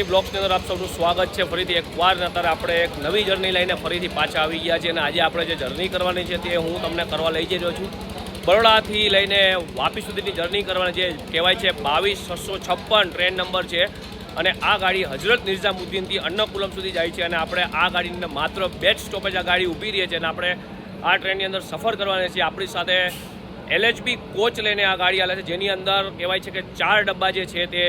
Journey બ્લોગ્સની અંદર આપ સૌનું સ્વાગત છે. ફરીથી એકવાર અત્યારે આપણે એક નવી જર્ની લઈને ફરીથી પાછા આવી ગયા છે અને આજે આપણે જે જર્ની કરવાની છે તે હું તમને કરવા લઈ જઈ રહ્યો છું. બરોડાથી લઈને વાપી સુધીની જર્ની કરવાની જે કહેવાય છે બાવીસ છસો છપ્પન ટ્રેન નંબર છે. અને આ ગાડી હજરત નિઝામુદ્દીનથી અન્નકુલમ સુધી જાય છે અને આપણે આ ગાડીને માત્ર બે જ સ્ટોપેજ આ ગાડી ઊભી રહી છે અને આપણે આ ટ્રેનની અંદર સફર કરવાની છે આપણી સાથે એલએચબી કોચ લઈને આ ગાડી આવે છે. જેની અંદર કહેવાય છે કે ચાર ડબ્બા જે છે તે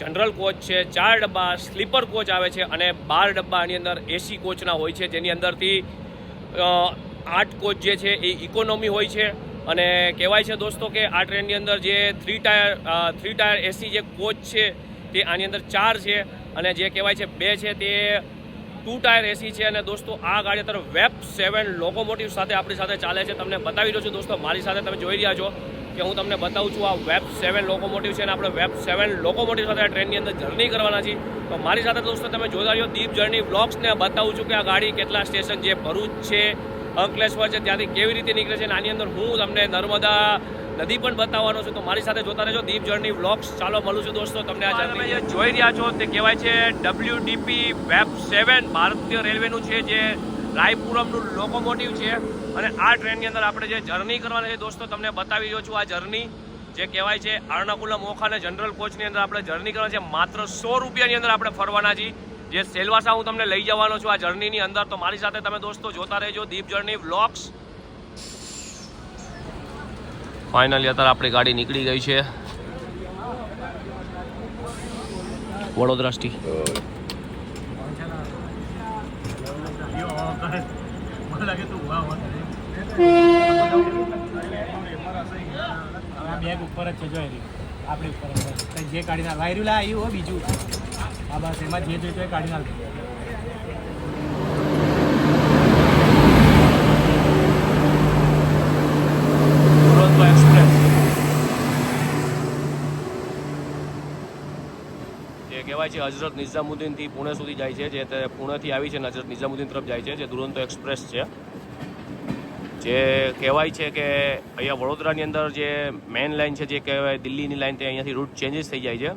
જનરલ કોચ છે, ચાર ડબ્બા સ્લીપર કોચ આવે છે અને બાર ડબ્બા આની અંદર એસી કોચના હોય છે. જેની અંદરથી આઠ કોચ જે છે એ ઇકોનોમી હોય છે. અને કહેવાય છે દોસ્તો કે આ ટ્રેનની અંદર જે three tier three tier AC જે કોચ છે તે આની અંદર ચાર છે. અને જે કહેવાય છે બે છે તે ટુ ટાયર એસી છે. અને દોસ્તો આ ગાડી અત્યારે વેબ સેવન લોકોમોટિવ સાથે આપણી સાથે ચાલે છે. તમને બતાવી રહ્યો છું દોસ્તો. મારી સાથે તમે જોઈ રહ્યા છો. કે હું તમને બતાવું છું, આ વેબ સેવન લોકોમોટિવ છે અને આપણે વેબ સેવન લોકોમોટિવ સાથે ટ્રેનની અંદર જર્ની કરવાના છીએ. તો મારી સાથે દોસ્તો તમે જોતા રહ્યો દીપ જર્ની બ્લોગ્સને બતાવું છું કે આ ગાડી કેટલા સ્ટેશન જે ભરૂચ છે, અંકલેશ્વર છે, ત્યાંથી કેવી રીતે નીકળે છે અને આની અંદર હું તમને નર્મદા નદી પણ બતાવવાનો છું. તો મારી સાથે જોતા રહેજો દીપ જર્ની વ્લોગ્સ ચાલો, મળું છું દોસ્તો તમને આ જર્ની જે જોઈ રહ્યા છો તે કહેવાય છે ડબલ્યુડીપી વેબ સેવન ભારતીય રેલવેનું છે જે રાયપુરમનું લોકોમોટિવ છે. અને આ ટ્રેનની અંદર આપણે જે જર્ની કરવાની છે દોસ્તો, તમને બતાવી રહ્યો છું આ જર્ની જે કહેવાય છે અર્ણાકુલમ ઓખા અને જનરલ કોચની અંદર આપણે જર્ની કરવાની છે. માત્ર સો રૂપિયાની અંદર આપણે ફરવાના છીએ. જે સેલવાસા હું તમને લઈ જવાનો છું આ જર્નીની અંદર. તો મારી સાથે તમે દોસ્તો જોતા રહેજો દીપ જર્ની વ્લોગ્સ ફાઇનલી અત્યારે આપણી ગાડી નીકળી ગઈ છે. વડોદરા સ્ટી લાગે તું બેગ ઉપર જ છે જો એની આપણી ઉપર જ કાઢી નાખ. વાયરું લા આવ્યું હો બીજું. આ બસ, એમાં જે જોઈતું એ કાઢી નાખ કહેવાય છે હજરત નિઝામુદ્દીનથી પુણે સુધી જાય છે. જે પુણેથી આવી છે અને હજરત નિઝામુદ્દીન તરફ જાય છે. જે દુરંતો એક્સપ્રેસ છે. જે કહેવાય છે કે અહીંયા વડોદરાની અંદર જે મેઇન લાઇન છે, જે કહેવાય દિલ્હીની લાઇન તે અહીંયાથી રૂટ ચેન્જીસ થઈ જાય છે.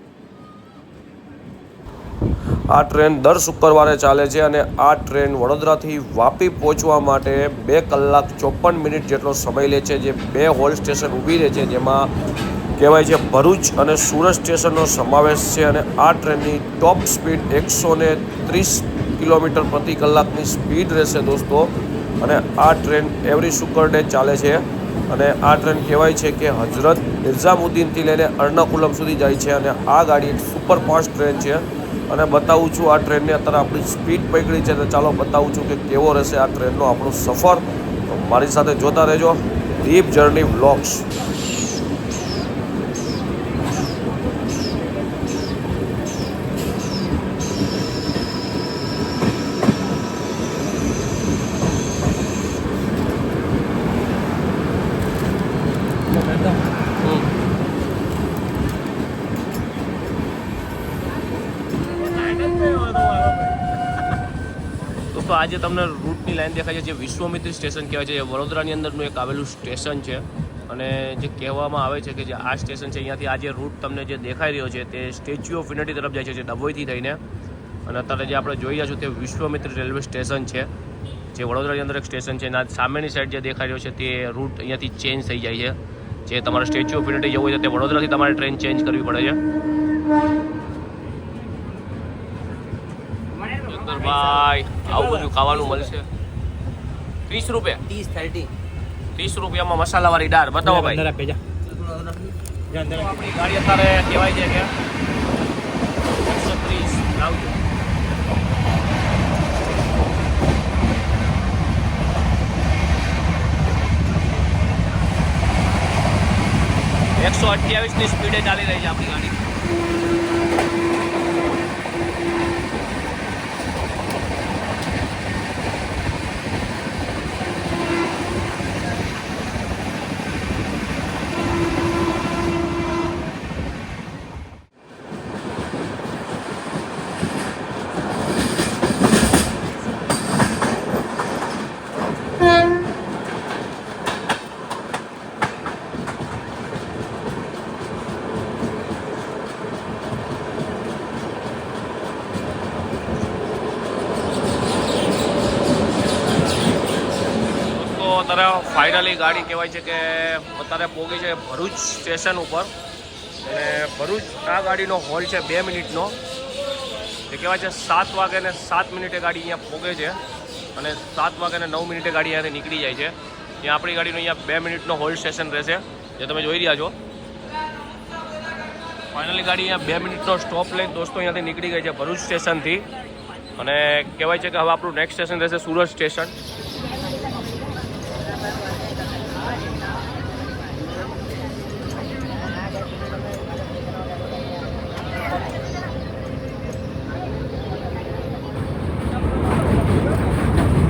આ ટ્રેન દર શુક્રવારે ચાલે છે અને આ ટ્રેન વડોદરાથી વાપી પહોંચવા માટે બે કલાક ચોપન મિનિટ જેટલો સમય લે છે, જે બે હોલ સ્ટેશન ઊભી રહે છે, જેમાં કહેવાય છે ભરૂચ અને સુરત સ્ટેશનનો સમાવેશ છે અને આ ટ્રેનની ટોપ સ્પીડ એકસો ત્રીસ કિલોમીટર પ્રતિ કલાકની સ્પીડ રહેશે દોસ્તો. અને આ ટ્રેન એવરી શુક્ર ડે ચાલે છે. અને આ ટ્રેન કહેવાય છે કે હજરત નિઝામુદ્દીનથી લઈને અર્ણાકુલમ સુધી જાય છે અને આ ગાડી એક સુપર ફાસ્ટ ટ્રેન છે. અને બતાવું છું આ ટ્રેનની અત્યારે આપણી સ્પીડ પકડી છે તો ચાલો બતાવું છું કે કેવો રહેશે આ ટ્રેનનો આપણો સફર. મારી સાથે જોતા રહેજો. ડીપ જર્ની વ્લોગ્સ દોસ્તો આજે તમને રૂટની લાઈન દેખાય છે, જે વિશ્વમિત્રી સ્ટેશન કહેવાય છે જે વડોદરાની અંદરનું એક આવેલું સ્ટેશન છે. અને જે કહેવામાં આવે છે કે જે આ સ્ટેશન છે, અહીંયાથી આ જે રૂટ તમને જે દેખાઈ રહ્યો છે, તે સ્ટેચ્યુ ઓફ યુનિટી તરફ જાય છે, જે ડભોઈથી થઈને. અને અત્યારે જે આપણે જોઈ રહ્યા છો તે વિશ્વમિત્રી રેલવે સ્ટેશન છે, જે વડોદરાની અંદર એક સ્ટેશન છે. એના સામેની સાઈડ જે દેખાઈ રહ્યો છે, તે રૂટ અહીંયાથી ચેન્જ થઈ જાય છે. જે તમારે સ્ટેચ્યુ ઓફ યુનિટી જવું હોય તો તે વડોદરાથી તમારે ટ્રેન ચેન્જ કરવી પડે છે. સુંદરભાઈ આવું બધું ખાવાનું મળશે. ત્રીસ રૂપિયા. ત્રીસ થર્ટી ત્રીસ રૂપિયામાં મસાલાવાળી દાળ. બતાવો ભાઈ. આપણી ગાડી અત્યારે કહેવાય છે કે એકસો ત્રીસ લાવજો. એકસો અઠ્યાવીસની સ્પીડે ચાલી રહી છે આપણી ગાડી. અત્યારે ફાઇનલી ગાડી કહેવાય છે કે અત્યારે પહોંચી છે ભરૂચ સ્ટેશન ઉપર. અને ભરૂચ આ ગાડીનો હોલ છે બે મિનિટનો. એ કહેવાય છે સાત વાગે ને સાત મિનિટે ગાડી અહીંયા પહોંચે છે. અને સાત વાગે ને નવ મિનિટે ગાડી અહીંયાથી નીકળી જાય છે. ત્યાં આપણી ગાડીનો અહીંયા બે મિનિટનો હોલ સ્ટેશન રહેશે, જે તમે જોઈ રહ્યા છો. ફાઇનલી ગાડી અહીંયા બે મિનિટનો સ્ટોપ લઈને દોસ્તો અહીંયાથી નીકળી ગઈ છે ભરૂચ સ્ટેશનથી. અને કહેવાય છે કે હવે આપણું નેક્સ્ટ સ્ટેશન રહેશે સુરત સ્ટેશન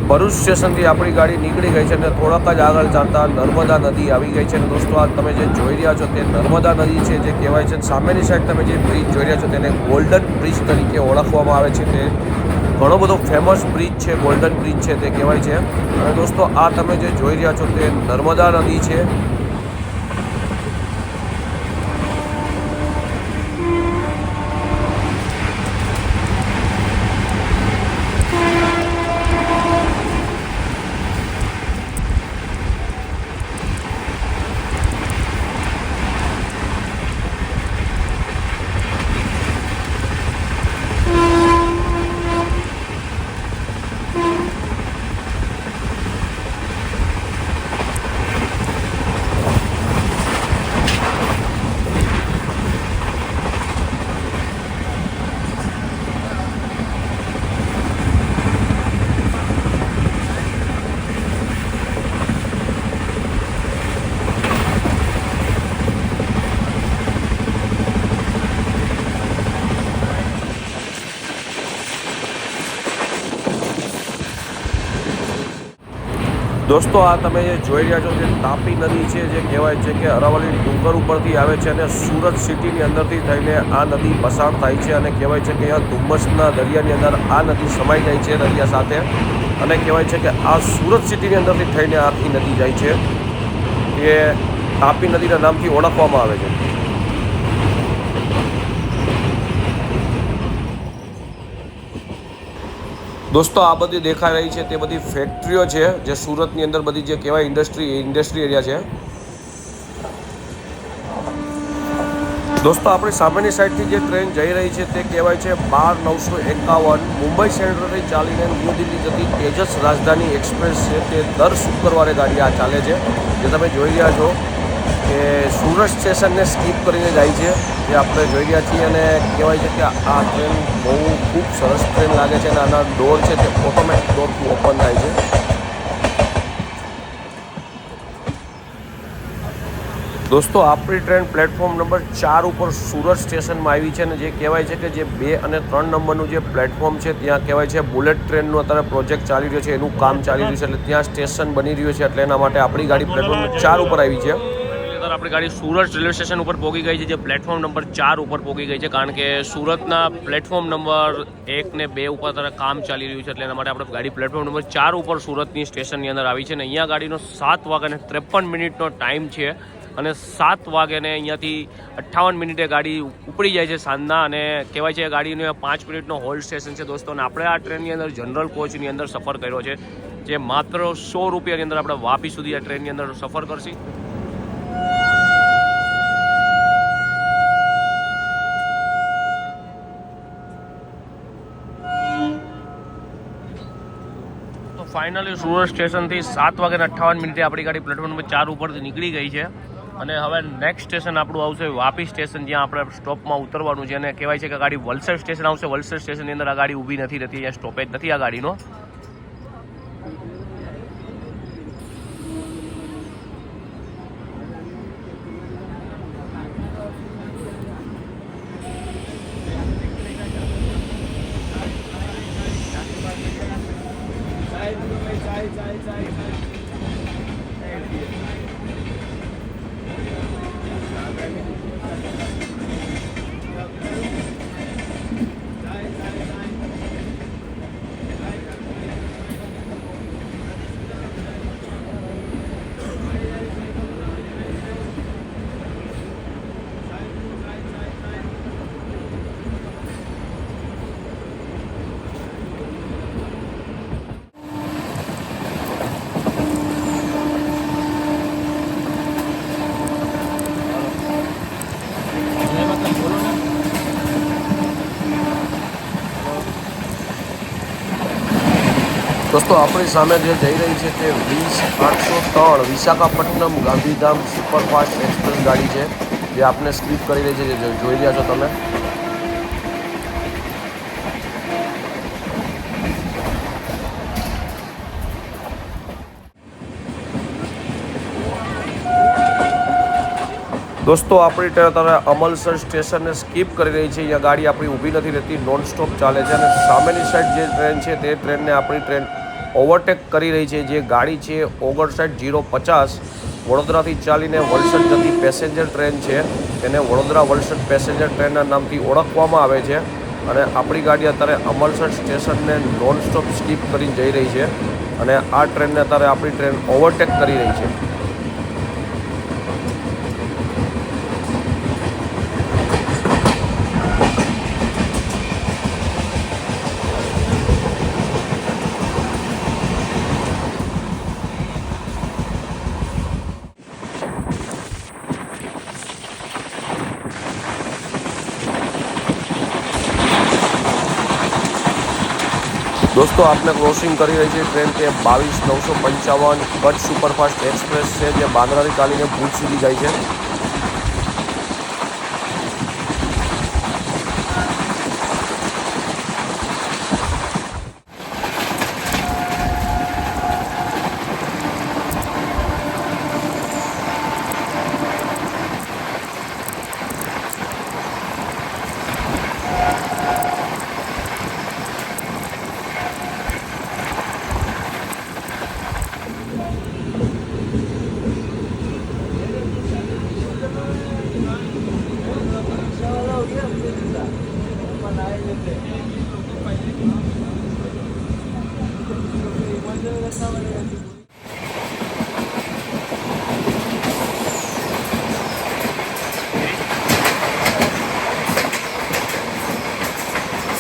ભરૂચ સ્ટેશનથી આપણી ગાડી નીકળી ગઈ છે અને થોડાક જ આગળ ચાલતા નર્મદા નદી આવી ગઈ છે. અને દોસ્તો આ તમે જે જોઈ રહ્યા છો તે નર્મદા નદી છે, જે કહેવાય છે. સામેની સાઈડ તમે જે બ્રિજ જોઈ રહ્યા છો તેને ગોલ્ડન બ્રિજ તરીકે ઓળખવામાં આવે છે. તે ઘણો બધો ફેમસ બ્રિજ છે ગોલ્ડન બ્રિજ છે તે કહેવાય છે. અને દોસ્તો, આ તમે જે જોઈ રહ્યા છો તે નર્મદા નદી છે. દોસ્તો, આ તમે જે જોઈ રહ્યા છો, જે તાપી નદી છે, જે કહેવાય છે કે અરાવલી ડુંગર ઉપરથી આવે છે અને સુરત સિટીની અંદરથી થઈને આ નદી પસાર થાય છે અને કહેવાય છે કે અહીંયા ધુમ્મસના દરિયાની અંદર આ નદી સમાઈ જાય છે દરિયા સાથે. અને કહેવાય છે કે આ સુરત સિટીની અંદરથી થઈને આખી નદી જાય છે એ તાપી નદીના નામથી ઓળખવામાં આવે છે. દોસ્તો, આ બધી દેખાઈ રહી છે, તે બધી ફેક્ટરીઓ છે, જે સુરતની અંદર બધી જે કહેવાય ઇન્ડસ્ટ્રી ઇન્ડસ્ટ્રી એરિયા છે. દોસ્તો, આપણી સામેની સાઈડથી જે ટ્રેન જઈ રહી છે, તે કહેવાય છે બાર નવસો એકાવન. મુંબઈ સેન્ટ્રલથી ચાલીને ન્યૂ દિલ્હી જતી તેજસ રાજધાની એક્સપ્રેસ છે, તે દર શુક્રવારે ગાડી આ ચાલે છે. જે તમે જોઈ રહ્યા છો કે સુરત સ્ટેશનને સ્કીપ કરીને જાય છે, જે આપણે જોઈ રહ્યા છીએ અને કહેવાય છે કે આ ટ્રેન બહુ ખૂબ સરસ ટ્રેન લાગે છે અને આના ડોર છે તે ઓટોમેટિક ડોરથી ઓપન થાય છે. દોસ્તો, આપણી ટ્રેન પ્લેટફોર્મ નંબર ચાર ઉપર સુરત સ્ટેશનમાં આવી છે અને જે કહેવાય છે કે જે બે અને ત્રણ નંબરનું જે પ્લેટફોર્મ છે, ત્યાં કહેવાય છે બુલેટ ટ્રેનનું અત્યારે પ્રોજેક્ટ ચાલી રહ્યો છે, એનું કામ ચાલી રહ્યું છે, એટલે ત્યાં સ્ટેશન બની રહ્યું છે, એટલે એના માટે આપણી ગાડી પ્લેટફોર્મ ચાર ઉપર આવી છે. અત્યારે આપણી ગાડી સુરત રેલવે સ્ટેશન ઉપર પહોંચી ગઈ છે, જે પ્લેટફોર્મ નંબર ચાર ઉપર પહોંચી ગઈ છે, કારણ કે સુરતના પ્લેટફોર્મ નંબર એક ને બે ઉપર અત્યારે કામ ચાલી રહ્યું છે, એટલે એના માટે આપણે ગાડી પ્લેટફોર્મ નંબર ચાર ઉપર સુરતની સ્ટેશનની અંદર આવી છે અને અહીંયા ગાડીનો સાત વાગ્યાને ત્રેપન મિનિટનો ટાઈમ છે અને સાત વાગ્યાને અહીંયાથી અઠ્ઠાવન મિનિટે ગાડી ઉપડી જાય છે સાંજના અને કહેવાય છે ગાડીનું પાંચ મિનિટનો હોલ્ડ સ્ટેશન છે. દોસ્તો, અને આપણે આ ટ્રેનની અંદર જનરલ કોચની અંદર સફર કર્યો છે, જે માત્ર સો રૂપિયાની અંદર આપણે વાપી સુધી આ ટ્રેનની અંદર સફર કરશી. ફાઇનલી સુરત સ્ટેશનથી સાત વાગે અઠ્ઠાવન મિનિટે આપણી ગાડી પ્લેટફોર્મ નંબર ચાર ઉપરથી નીકળી ગઈ છે. અને હવે નેક્સ્ટ સ્ટેશન આપણું આવશે વાપી સ્ટેશન જ્યાં આપણે સ્ટોપમાં ઉતરવાનું છે. અને કહેવાય છે કે ગાડી વલસાડ સ્ટેશન આવશે. વલસાડ સ્ટેશનની અંદર આ ગાડી ઊભી નથી રહેતી, અહીંયા સ્ટોપેજ નથી આ ગાડીનો. દોસ્તો, આપણી સામે જે જઈ રહી છે તે વીસ આઠસો ત્રણ વિશાખાપટ્ટનમ ગાંધીધામ સુપરફાસ્ટ એક્સપ્રેસ ગાડી છે, જે આપને સ્લીપ કરી રહી છે, જે જોઈ રહ્યા છો તમે. દોસ્તો, આપણી અત્યારે અમલસર સ્ટેશનને સ્કીપ કરી રહી છે, અહીંયા ગાડી આપણી ઊભી નથી રહેતી, નોનસ્ટોપ ચાલે છે અને સામેની સાઈડ જે ટ્રેન છે, તે ટ્રેનને આપણી ટ્રેન ઓવરટેક કરી રહી છે, જે ગાડી છે ઓગણસાઠ જીરો પચાસ. વડોદરાથી ચાલીને વલસડ જતી પેસેન્જર ટ્રેન છે. તેને વડોદરા વલસડ પેસેન્જર ટ્રેનના નામથી ઓળખવામાં આવે છે. અને આપણી ગાડી અત્યારે અમલસર સ્ટેશનને નોનસ્ટોપ સ્કીપ કરી જઈ રહી છે. અને આ ટ્રેનને અત્યારે આપણી ટ્રેન ઓવરટેક કરી રહી છે. દોસ્તો, આપણે ક્રોસિંગ કરી રહી છે ટ્રેન તે બાવીસ નવસો પંચાવન કચ્છ સુપરફાસ્ટ એક્સપ્રેસ છે, જે બાંદ્રાથી ચાલીને ભુજ સુધી જાય છે.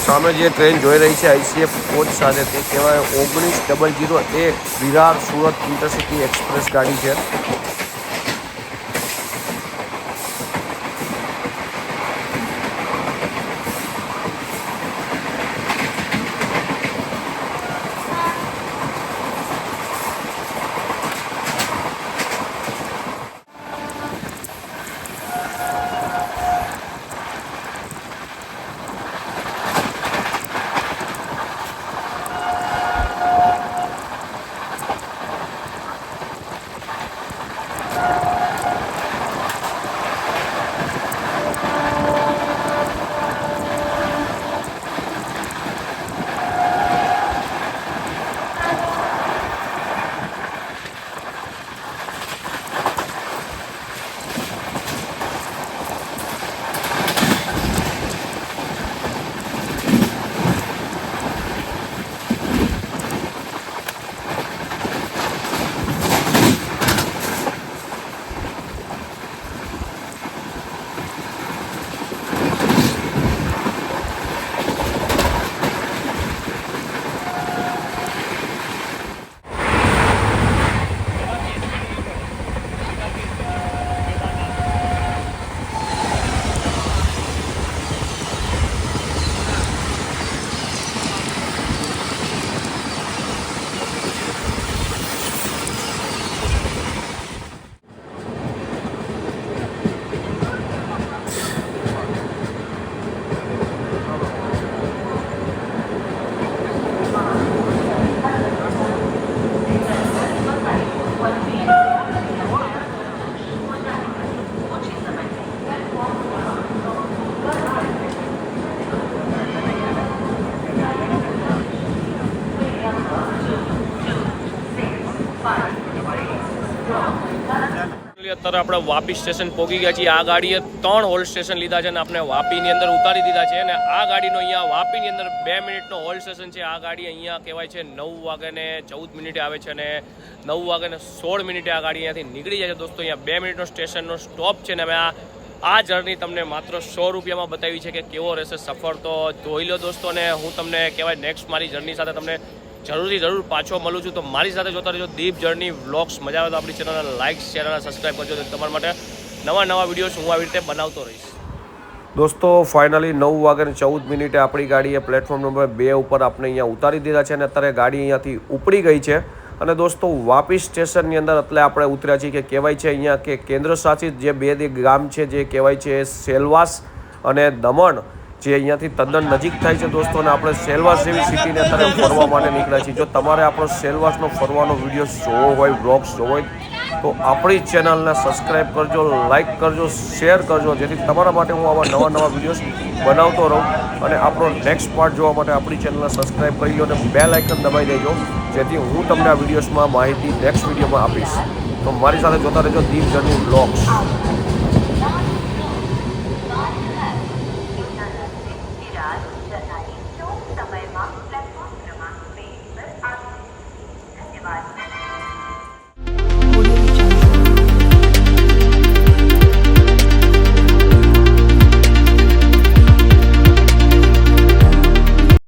સામે જે ટ્રેન જોઈ રહી છે આઈસીએફ કોચ સાથે, તે કહેવાય ઓગણીસ ડબલ જીરો એક વિરાર સુરત ઇન્ટરસિટી એક્સપ્રેસ ગાડી છે. અત્યારે આપણે વાપી સ્ટેશન પહોંચી ગયા છીએ. આ ગાડીએ ત્રણ હોલ સ્ટેશન લીધા છે અને આપણે વાપીની અંદર ઉતારી દીધા છે. અને આ ગાડીનો અહીંયા વાપીની અંદર બે મિનિટનો હોલ સ્ટેશન છે. આ ગાડી અહીંયા કહેવાય છે નવ વાગે ને ચૌદ મિનિટે આવે છે અને નવ વાગ્યાને સોળ મિનિટે આ ગાડી અહીંયાથી નીકળી જાય છે. દોસ્તો, અહીંયા બે મિનિટનો સ્ટેશનનો સ્ટોપ છે ને અમે આ આ જર્ની તમને માત્ર સો રૂપિયામાં બતાવી છે કે કેવો રહેશે સફર. તો જોઈ લો દોસ્તો, અને હું તમને કહેવાય નેક્સ્ટ મારી જર્ની સાથે તમને જરૂરથી જરૂર પાછો મળું છું. તો મારી સાથે જોતા રહેજો દીપ જર્ની વ્લોગ્સ મજા આવે તો આપણી ચેનલને લાઇક શેર અને સબસ્ક્રાઈબ કરજો. તમારા માટે નવા નવા વિડીયોઝ હું આવી રીતે બનાવતો રહીશ. દોસ્તો ફાઇનલી નવ વાગ્યાને ચૌદ મિનિટે આપણી ગાડીએ પ્લેટફોર્મ નંબર બે ઉપર આપણે અહીંયા ઉતારી દીધા છે અને અત્યારે ગાડી અહીંયાથી ઉપડી ગઈ છે. અને દોસ્તો, વાપી સ્ટેશનની અંદર એટલે આપણે ઉતર્યા છીએ કે કહેવાય છે અહીંયા કે કેન્દ્ર શાસિત જે બે ગામ છે, જે કહેવાય છે સેલવાસ અને દમણ. જે અહીંયાથી તદ્દન નજીક થાય છે દોસ્તો, અને આપણે સેલવાસ જેવી સિટીને અત્યારે ફરવા માટે નીકળ્યા છીએ. જો તમારે આપણો સેલવાસનો ફરવાનો વીડિયો જોવો હોય બ્લોગ્સ જોવો હોય, તો આપણી ચેનલને સબસ્ક્રાઈબ કરજો, લાઇક કરજો, શેર કરજો, જેથી તમારા માટે હું આવા નવા નવા વિડીયોઝ બનાવતો રહું. અને આપણો નેક્સ્ટ પાર્ટ જોવા માટે આપણી ચેનલને સબસ્ક્રાઈબ કરી લો અને બે લાઇકન દબાઈ દેજો, જેથી હું તમને આ વિડીયોઝમાં માહિતી નેક્સ્ટ વિડીયોમાં આપીશ. તો મારી સાથે જોતા રહેજો દીપ જર્ની બ્લોગ્સ